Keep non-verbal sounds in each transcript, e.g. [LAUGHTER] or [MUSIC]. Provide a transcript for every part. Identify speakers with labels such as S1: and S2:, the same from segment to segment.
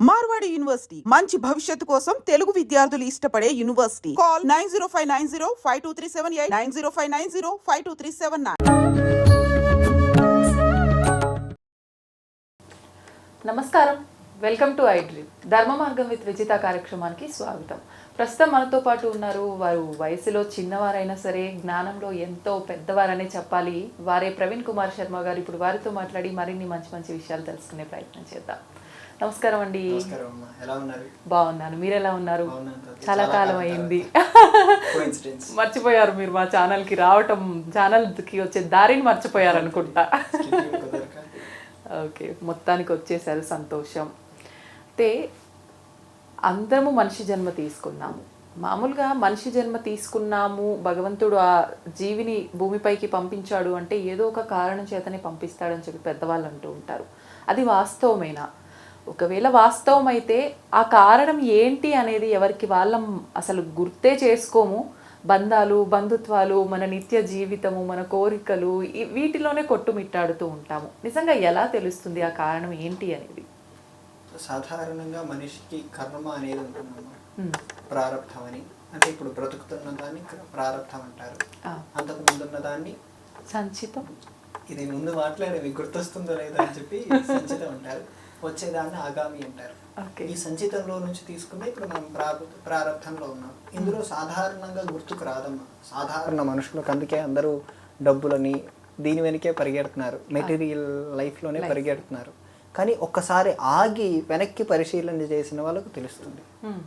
S1: Marwadi university మంచి భవిష్యత్తు కోసం తెలుగు విద్యార్థులు ఇష్టపడే university. Call nine zero five nine zero five two three seven eight nine zero five nine zero five two three seven nine.
S2: నమస్కారం. Welcome to I dream. ధర్మ మార్గం with Vijitha కార్యక్రమానికి స్వాగతం. ప్రస్తుతం మనతో పాటు ఉన్నారు వారు వయసులో చిన్నవారైనా సరే జ్ఞానంలో ఎంతో పెద్దవారనే చెప్పాలి. వారే ప్రవీణ్ కుమార్ శర్మ గారు ఇప్పుడు వారితో మాట్లాడి మరిన్ని మంచి మంచి విషయాలు తెలుసుకునే ప్రయత్నం చేద్దాం. నమస్కారం అండి. బాగున్నాను. మీరు ఎలా ఉన్నారు. చాలా కాలం అయింది. [LAUGHS] మర్చిపోయారు మీరు మా ఛానల్కి రావటం ఛానల్కి వచ్చే దారిని మర్చిపోయారు అనుకుంటా. ఓకే [LAUGHS] మొత్తానికి వచ్చేసారు సంతోషం. అయితే అందరము మనిషి జన్మ తీసుకున్నాము. మామూలుగా మనిషి జన్మ తీసుకున్నాము భగవంతుడు ఆ జీవిని భూమిపైకి పంపించాడు అంటే ఏదో ఒక కారణం చేతనే పంపిస్తాడని చెప్పి పెద్దవాళ్ళు అంటూ ఉంటారు. అది వాస్తవమేనా? ఒకవేళ వాస్తవం అయితే ఆ కారణం ఏంటి అనేది ఎవరికి వాళ్ళం అసలు గుర్తే చేసుకోము. బంధాలు బంధుత్వాలు మన నిత్య జీవితము మన కోరికలు వీటిలోనే కొట్టుమిట్టాడుతూ ఉంటాము. నిజంగా ఎలా తెలుస్తుంది ఆ కారణం ఏంటి అనేది?
S3: సాధారణంగా మనిషికి కర్మ అనేది ఉంటుందమ్మా
S2: ఉమ్,
S3: ప్రారంధం అని అంటే ఇప్పుడు బ్రతుకుతున్న దాన్ని ప్రారంధం అంటారు. అంతకు ముందున్న దాన్ని
S2: సంచితం.
S3: ఇది ముందు మాట్లాడేవి గుర్తొస్తుందో లేదో అని చెప్పి సంచితం అంటారు. వచ్చేదాన్ని ఆగామి అంటారు. ఈ సంచితంలో నుంచి తీసుకుంటే ఇప్పుడు మనం ప్రార- ప్రారంధంలో ఉన్నాం. ఇందులో సాధారణంగా గుర్తుకు రాదమ్మా. సాధారణ మనుషులకు అందుకే అందరూ డబ్బులని దీని వెనకే పరిగెడుతున్నారు. మెటీరియల్ లైఫ్లోనే పరిగెడుతున్నారు. కానీ ఒక్కసారి ఆగి వెనక్కి పరిశీలన చేసిన వాళ్ళకు తెలుస్తుంది.
S2: ఉమ్,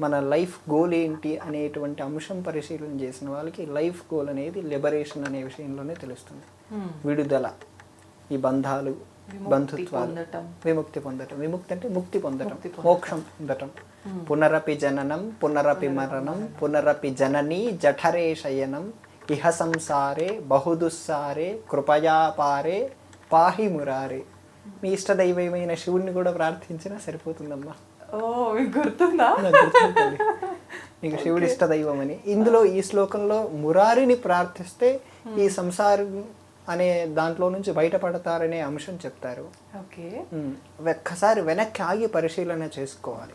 S3: మన లైఫ్ గోల్ ఏంటి అనేటువంటి అంశం పరిశీలన చేసిన వాళ్ళకి లైఫ్ గోల్ అనేది లిబరేషన్ అనే విషయంలోనే తెలుస్తుంది.
S2: ఉమ్,
S3: విడుదల ఈ బంధాలు బంధుత్వాలు. విముక్తి పొందటం. విముక్తి అంటే ముక్తి పొందటం. మోక్షం పొందటం. పునరపి జననం పునరపి మరణం. పునరపి జనని జఠరే శయనం ఇహ సంసారే బహుదుస్సారే కృపయా పారే పాహి మురారే. మీ ఇష్టదైవమైన శివుణ్ణి కూడా ప్రార్థించినా సరిపోతుందమ్మా.
S2: ఓ మీకు గుర్తుందా.
S3: మీకు [LAUGHS] శివుడి ఇష్ట దైవం అని ఇందులో ఈ శ్లోకంలో మురారిని ప్రార్థిస్తే ఈ సంసారం అనే దాంట్లో నుంచి బయటపడతారనే అంశం చెప్తారు. ఒక్కసారి వెనక్కి ఆగి పరిశీలన చేసుకోవాలి.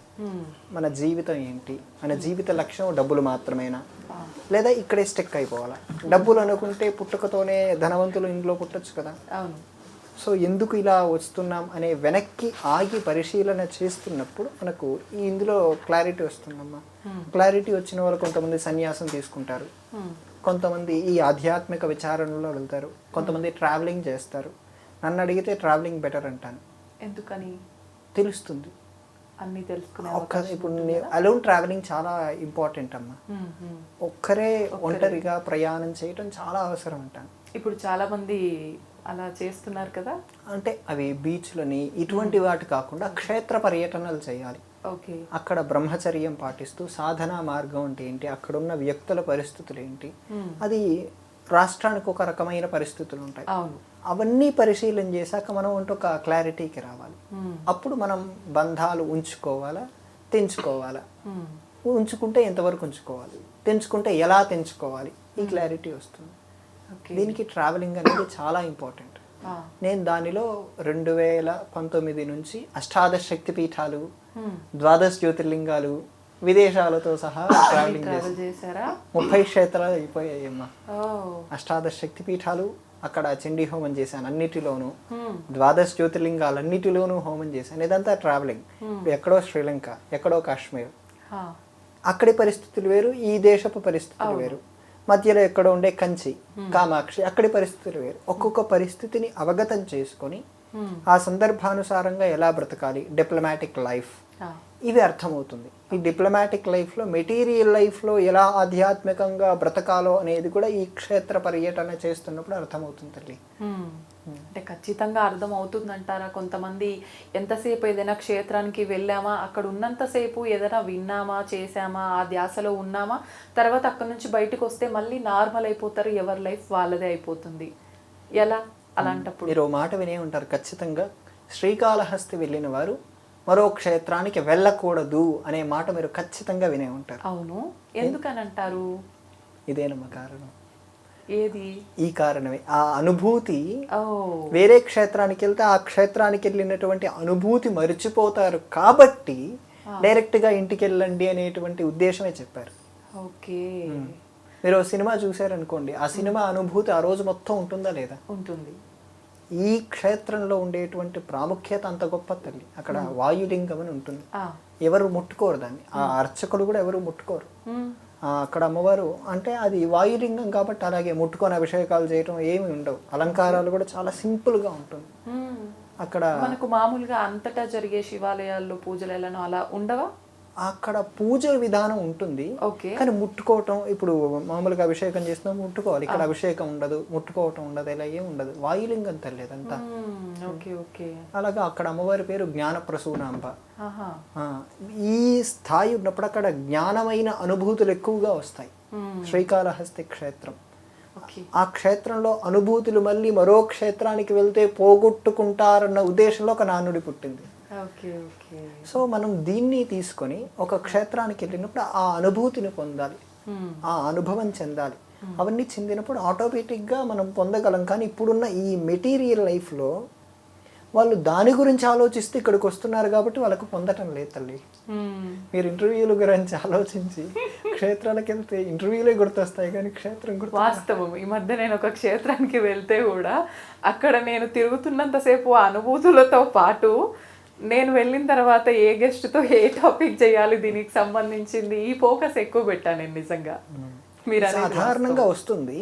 S3: మన జీవితం ఏంటి? మన జీవిత లక్ష్యం డబ్బులు మాత్రమేనా? లేదా ఇక్కడే స్టెక్ అయిపోవాలా? డబ్బులు అనుకుంటే పుట్టుకతోనే ధనవంతులు ఇంట్లో పుట్టొచ్చు కదా.
S2: అవును.
S3: సో ఎందుకు ఇలా వస్తున్నాం అనే వెనక్కి ఆగి పరిశీలన చేస్తున్నప్పుడు మనకు ఈ ఇందులో క్లారిటీ వస్తుందమ్మా. క్లారిటీ వచ్చిన వాళ్ళు కొంతమంది సన్యాసం తీసుకుంటారు.
S2: ఉమ్,
S3: కొంతమంది ఈ ఆధ్యాత్మిక విచారణలో వెళ్తారు. కొంతమంది ట్రావెలింగ్ చేస్తారు. నన్ను అడిగితే ట్రావెలింగ్ బెటర్ అంటాను.
S2: ఎందుకని?
S3: తెలుస్తుంది.
S2: అన్ని తెలుసుకునే
S3: ఒక్క ఇప్పుడు అలోన్ ట్రావెలింగ్ చాలా ఇంపార్టెంట్ అమ్మా. ఒక్కరే. ఒంటరిగా ప్రయాణం చేయటం చాలా అవసరం అంటాను.
S2: ఇప్పుడు చాలా మంది అలా చేస్తున్నారు కదా?
S3: అంటే అవి బీచ్లని ఇటువంటి వాటి కాకుండా క్షేత్ర పర్యటనలు చేయాలి.
S2: ఓకే.
S3: అక్కడ బ్రహ్మచర్యం పాటిస్తూ సాధనా మార్గం అంటే ఏంటి? అక్కడ ఉన్న వ్యక్తుల పరిస్థితులు ఏంటి? అది రాష్ట్రానికి ఒక రకమైన పరిస్థితులు ఉంటాయి.
S2: అవును.
S3: అవన్నీ పరిశీలన చేశాక మనం ఉంటూ ఒక క్లారిటీకి రావాలి. అప్పుడు మనం బంధాలు ఉంచుకోవాలా? తెంచుకోవాలా? ఉంచుకుంటే ఎంతవరకు ఉంచుకోవాలి? తెంచుకుంటే ఎలా తెంచుకోవాలి? ఈ క్లారిటీ వస్తుంది. దీనికి ట్రావెలింగ్ అనేది చాలా ఇంపార్టెంట్ నేను దానిలో రెండు వేల పంతొమ్మిది నుంచి అష్టాదశ శక్తి పీఠాలు. ద్వాదశ జ్యోతిర్లింగాలు విదేశాలతో సహా [COUGHS] ట్రావెలింగ్
S2: చేశారా?
S3: ముప్పై క్షేత్రాలు అయిపోయాయమ్మా. అష్టాదశ శక్తి పీఠాలు అక్కడ చండీ హోమం చేశాను అన్నిటిలోనూ. ద్వాదశ జ్యోతిర్లింగాలు అన్నిటిలోనూ హోమం చేశాను. ఇదంతా ట్రావెలింగ్ ఎక్కడో శ్రీలంక ఎక్కడో కాశ్మీర్. అక్కడి పరిస్థితులు వేరు ఈ దేశపు పరిస్థితులు వేరు. మధ్యలో ఎక్కడో ఉండే కంచి కామాక్షి అక్కడి పరిస్థితులు వేరు. ఒక్కొక్క పరిస్థితిని అవగతం చేసుకొని
S2: ఉమ్,
S3: ఆ సందర్భానుసారంగా ఎలా బ్రతకాలి? డిప్లొమాటిక్ లైఫ్ ఇవి అర్థమవుతుంది. ఈ డిప్లొమాటిక్ లైఫ్లో మెటీరియల్ లైఫ్లో ఎలా ఆధ్యాత్మికంగా బ్రతకాలో అనేది కూడా ఈ క్షేత్ర పర్యటన చేస్తున్నప్పుడు అర్థమవుతుంది తల్లి.
S2: అంటే ఖచ్చితంగా అర్థం అవుతుందంటారా కొంతమంది ఎంతసేపు ఏదైనా క్షేత్రానికి వెళ్ళామా అక్కడ ఉన్నంతసేపు ఏదైనా విన్నామా చేసామా ఆ ధ్యాసలో ఉన్నామా తర్వాత అక్కడ నుంచి బయటకు వస్తే మళ్ళీ నార్మల్ అయిపోతారు ఎవరి లైఫ్ వాళ్ళదే అయిపోతుంది. ఎలా? అలాంటప్పుడు.
S3: మీరు మాట వినే ఉంటారు ఖచ్చితంగా. శ్రీకాళహస్తి వెళ్ళిన వారు మరో క్షేత్రానికి వెళ్ళకూడదు అనే మాట మీరు ఖచ్చితంగా వినే ఉంటారు.
S2: అవును. ఎందుకని అంటారు
S3: ఇదేనమ్మా కారణం.
S2: ఏది?
S3: ఈ కారణమే. ఆ అనుభూతి వేరే క్షేత్రానికి వెళ్తే ఆ క్షేత్రానికి వెళ్ళినటువంటి అనుభూతి మర్చిపోతారు కాబట్టి డైరెక్ట్గా ఇంటికి వెళ్ళండి అనేటువంటి ఉద్దేశమే చెప్పారు.
S2: ఓకే.
S3: మీరు సినిమా చూశారనుకోండి ఆ సినిమా అనుభూతి ఆ రోజు మొత్తం ఉంటుందా లేదా?
S2: ఉంటుంది.
S3: ఈ క్షేత్రంలో ఉండేటువంటి ప్రాముఖ్యత అంత గొప్ప తల్లి అక్కడ వాయులింగం అని ఉంటుంది. ఎవరు ముట్టుకోరు దాన్ని. ఆ అర్చకులు కూడా ఎవరు ముట్టుకోరు. అక్కడ అమ్మవారు అంటే అది వాయులింగం కాబట్టి అలాగే ముట్టుకొని అభిషేకాలు చేయటం ఏమి ఉండవు. అలంకారాలు కూడా చాలా సింపుల్గా ఉంటుంది. అక్కడ
S2: మనకు మామూలుగా అంతటా జరిగే శివాలయాల్లో పూజలు ఎలానో అలా ఉండవా?
S3: అక్కడ పూజ విధానం ఉంటుంది. కానీ ముట్టుకోవటం ఇప్పుడు మామూలుగా అభిషేకం చేసినా ముట్టుకోవాలి. ఇక్కడ అభిషేకం ఉండదు ముట్టుకోవటం ఉండదు ఇలా ఏం ఉండదు. వాయులింగం తల్లి అదంతా
S2: మ్మ్. Okay okay.
S3: అలాగా అక్కడ అమ్మవారి పేరు జ్ఞాన ప్రసూనాంబ ఈ స్థాయి ఉన్నప్పుడు అక్కడ జ్ఞానమైన అనుభూతులు ఎక్కువగా వస్తాయి. శ్రీకాళహస్తి క్షేత్రం. ఆ క్షేత్రంలో అనుభూతులు మళ్ళీ మరో క్షేత్రానికి వెళ్తే పోగొట్టుకుంటారన్న ఉద్దేశంలో ఒక నానుడి పుట్టింది. సో మనం దీన్ని తీసుకొని ఒక క్షేత్రానికి వెళ్ళినప్పుడు ఆ అనుభూతిని పొందాలి.
S2: మ్మ్.
S3: ఆ అనుభవం చెందాలి. అవన్నీ చెందినప్పుడు ఆటోమేటిక్గా మనం పొందగలం. కానీ ఇప్పుడున్న ఈ మెటీరియల్ లైఫ్లో వాళ్ళు దాని గురించి ఆలోచిస్తే ఇక్కడికి వస్తున్నారు కాబట్టి వాళ్ళకు పొందటం లేదు తల్లి. మీరు ఇంటర్వ్యూల గురించి ఆలోచించి క్షేత్రాలకు వెళ్తే ఇంటర్వ్యూలే గుర్తొస్తాయి కానీ క్షేత్రం గుర్తు
S2: వాస్తవం. ఈ మధ్య నేను ఒక క్షేత్రానికి వెళ్తే కూడా అక్కడ నేను తిరుగుతున్నంతసేపు ఆ అనుభూతులతో పాటు నేను వెళ్ళిన తర్వాత ఏ గెస్ట్తో ఏ టాపిక్ చేయాలి దీనికి సంబంధించింది ఈ ఫోకస్ ఎక్కువ పెట్టాను నేను నిజంగా. మీరు
S3: సాధారణంగా వస్తుంది.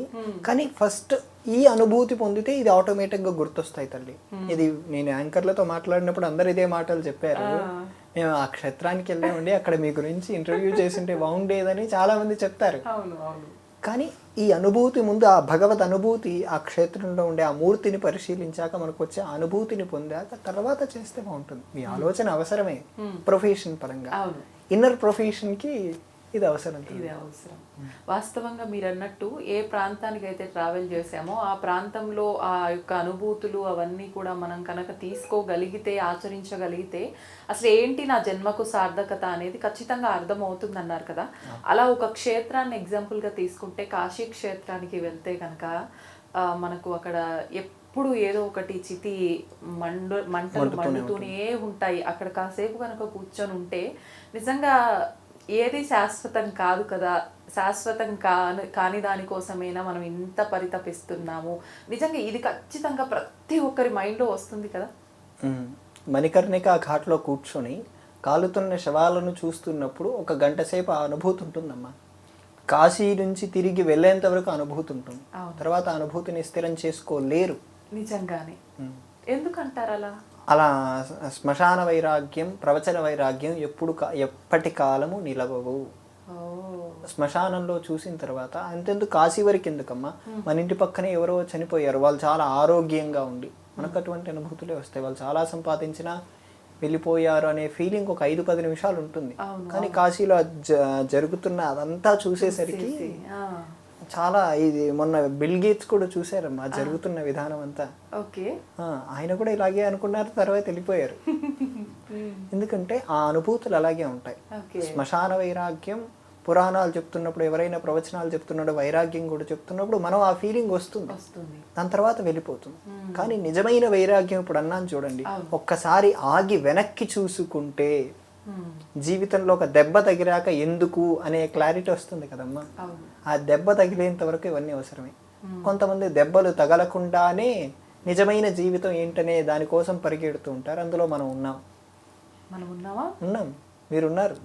S3: కానీ ఫస్ట్ ఈ అనుభూతి పొందితే ఇది ఆటోమేటిక్గా గుర్తొస్తాయి తల్లి. ఇది నేను యాంకర్లతో మాట్లాడినప్పుడు అందరు ఇదే మాటలు చెప్పారు. మేము ఆ క్షేత్రానికి వెళ్ళామండి. అక్కడ మీ గురించి ఇంటర్వ్యూ చేసింటే బాగుండేదని చాలా మంది చెప్తారు కానీ ఈ అనుభూతి ముందు ఆ భగవత్ అనుభూతి ఆ క్షేత్రంలో ఉండే ఆ మూర్తిని పరిశీలించాక మనకు వచ్చే అనుభూతిని పొందాక తర్వాత చేస్తే బాగుంటుంది. మీ ఆలోచన అవసరమే ప్రొఫెషన్ పరంగా.
S2: అవును.
S3: ఇన్నర్ ప్రొఫెషన్కి ఇది అవసరం
S2: ఇది అవసరం. వాస్తవంగా మీరు అన్నట్టు ఏ ప్రాంతానికి అయితే ట్రావెల్ చేసామో ఆ ప్రాంతంలో ఆ యొక్క అనుభూతులు అవన్నీ కూడా మనం కనుక తీసుకోగలిగితే ఆచరించగలిగితే అసలు ఏంటి నా జన్మకు సార్థకత అనేది ఖచ్చితంగా అర్థమవుతుంది అన్నారు కదా అలా ఒక క్షేత్రాన్ని ఎగ్జాంపుల్గా తీసుకుంటే కాశీ క్షేత్రానికి వెళ్తే కనుక మనకు అక్కడ ఎప్పుడు ఏదో ఒకటి చితి మండు మంటలు మండుతూనే ఉంటాయి. అక్కడ కాసేపు కనుక కూర్చొని ఉంటే నిజంగా ఏది శాశ్వతం కాదు కదా శాశ్వతం కాని కాని దానికోసమైనా మనం ఇంత పరితపిస్తున్నాము నిజంగా ఇది ఖచ్చితంగా ప్రతి ఒక్కరి మైండ్లో వస్తుంది కదా.
S3: మణికర్ణిక ఘాట్లో కూర్చొని కాలుతున్న శవాలను చూస్తున్నప్పుడు ఒక గంట సేపు ఆ అనుభూతి ఉంటుందమ్మా కాశీ నుంచి తిరిగి వెళ్ళేంత వరకు అనుభూతి ఉంటుంది. తర్వాత ఆ అనుభూతిని స్థిరం చేసుకోలేరు
S2: నిజంగానే. ఎందుకంటారు అలా
S3: అలా శ్మశాన వైరాగ్యం ప్రవచన వైరాగ్యం ఎప్పుడు ఎప్పటి కాలము నిలవవు. శ్మశానంలో చూసిన తర్వాత అంతెందుకు కాశీ వరకు ఎందుకమ్మా మన ఇంటి పక్కనే ఎవరో చనిపోయారు. వాళ్ళు చాలా ఆరోగ్యంగా ఉండి. మనకు అటువంటి అనుభూతులే వస్తాయి. వాళ్ళు చాలా సంపాదించినా వెళ్ళిపోయారు అనే ఫీలింగ్ ఒక ఐదు పది నిమిషాలు ఉంటుంది. కానీ కాశీలో జరుగుతున్న అదంతా చూసేసరికి చాలా ఇది మొన్న బిల్ గేట్స్ కూడా చూసారమ్మా జరుగుతున్న విధానం అంతా.
S2: ఓకే.
S3: ఆయన కూడా ఇలాగే అనుకున్నారు తర్వాత వెళ్ళిపోయారు. [LAUGHS] ఎందుకంటే ఆ అనుభూతులు అలాగే ఉంటాయి. శ్మశాన వైరాగ్యం పురాణాలు చెప్తున్నప్పుడు ఎవరైనా ప్రవచనాలు చెప్తున్నప్పుడు వైరాగ్యం కూడా చెప్తున్నప్పుడు మనం ఆ ఫీలింగ్ వస్తుంది. దాని తర్వాత వెళ్ళిపోతుంది. కానీ నిజమైన వైరాగ్యం ఇప్పుడు అన్నాను చూడండి. ఒక్కసారి ఆగి వెనక్కి చూసుకుంటే. జీవితంలో ఒక దెబ్బ తగిలాక ఎందుకు అనే క్లారిటీ వస్తుంది కదమ్మా. ఆ దెబ్బ తగిలేంత వరకు ఇవన్నీ అవసరమే. కొంతమంది దెబ్బలు తగలకుండానే నిజమైన జీవితం ఏంటనే దానికోసం పరిగెడుతూ ఉంటారు. అందులో మనం ఉన్నాం.
S2: మనం ఉన్నావా
S3: ఉన్నాం. మీరున్నారు.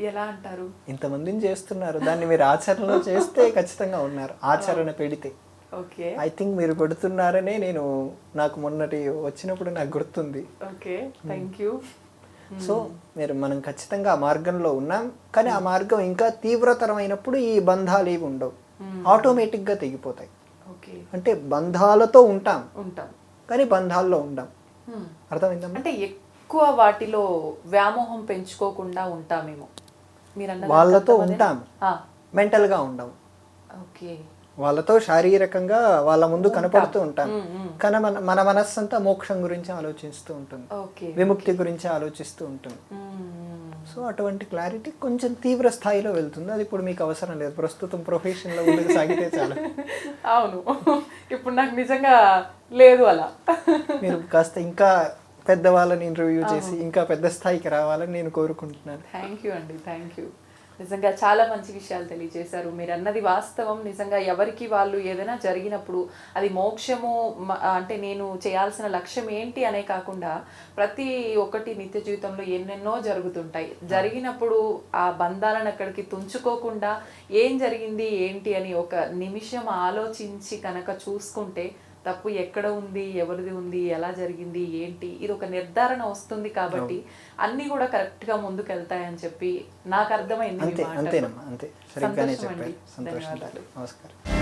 S2: ఎలా అంటారు?
S3: ఇంతమందిని చేస్తున్నారు. దాన్ని మీరు ఆచరణలో చేస్తే ఖచ్చితంగా ఉన్నారు. ఆచరణ పెడితే.
S2: ఓకే.
S3: ఐ థింక్ మీరు పెడుతున్నారనే నేను నాకు మొన్నటి వచ్చినప్పుడు నాకు గుర్తుంది.
S2: ఓకే. థ్యాంక్ యూ
S3: సో మీరు మనం ఖచ్చితంగా ఆ మార్గంలో ఉన్నాం. కానీ ఆ మార్గం ఇంకా తీవ్రతరమైనప్పుడు ఈ బంధాలు ఏవి ఉండవు. ఆటోమేటిక్గా తెగిపోతాయి.
S2: ఓకే
S3: అంటే బంధాలతో ఉంటాం.
S2: ఉంటాం.
S3: కానీ బంధాల్లో ఉండం.
S2: మ్మ్.
S3: అర్థమైందమ్మా
S2: అంటే ఎక్కువ వాటిలో వ్యామోహం పెంచుకోకుండా ఉంటామేమో.
S3: వాళ్ళతో? ఉంటాం. మెంటల్గా ఉండం
S2: ఓకే
S3: వాళ్ళతో శారీరకంగా వాళ్ళ ముందు కనపడుతూ ఉంటాం. కానీ మన మన మనస్సంతా మోక్షం గురించి ఆలోచిస్తూ ఉంటుంది. విముక్తి గురించి ఆలోచిస్తూ ఉంటుంది. సో సో అటువంటి క్లారిటీ కొంచెం తీవ్ర స్థాయిలో వెళ్తుంది. అది ఇప్పుడు మీకు అవసరం లేదు. ప్రస్తుతం ప్రొఫెషన్లో ముందుకు సాగితే చాలు. [LAUGHS]
S2: అవును. ఇప్పుడు నాకు నిజంగా లేదు అలా.
S3: మీరు కాస్త ఇంకా పెద్దవాళ్ళని ఇంటర్వ్యూ చేసి ఇంకా పెద్ద స్థాయికి రావాలని నేను కోరుకుంటున్నాను.
S2: థ్యాంక్ యూ అండి. థ్యాంక్ యూ నిజంగా చాలా మంచి విషయాలు తెలియజేశారు. మీరు అన్నది వాస్తవం. నిజంగా ఎవరికి వాళ్ళు ఏదైనా జరిగినప్పుడు అది మోక్షము అంటే నేను చేయాల్సిన లక్ష్యం ఏంటి అనే కాకుండా ప్రతి ఒక్కటి నిత్య జీవితంలో ఎన్నెన్నో జరుగుతుంటాయి. జరిగినప్పుడు ఆ బంధాలను అక్కడికి తుంచుకోకుండా ఏం జరిగింది ఏంటి అని ఒక నిమిషం ఆలోచించి కనుక చూసుకుంటే తప్పు ఎక్కడ ఉంది ఎవరిది ఉంది ఎలా జరిగింది ఏంటి? ఇది ఒక నిర్ధారణ వస్తుంది కాబట్టి అన్ని కూడా కరెక్ట్గా ముందుకు వెళ్తాయని చెప్పి నాకు అర్థమైంది
S3: అంతే. అంతేనమ్మా అంతే. సరిగ్గానే
S2: సంతోషం.
S3: చెప్పారు నమస్కారం.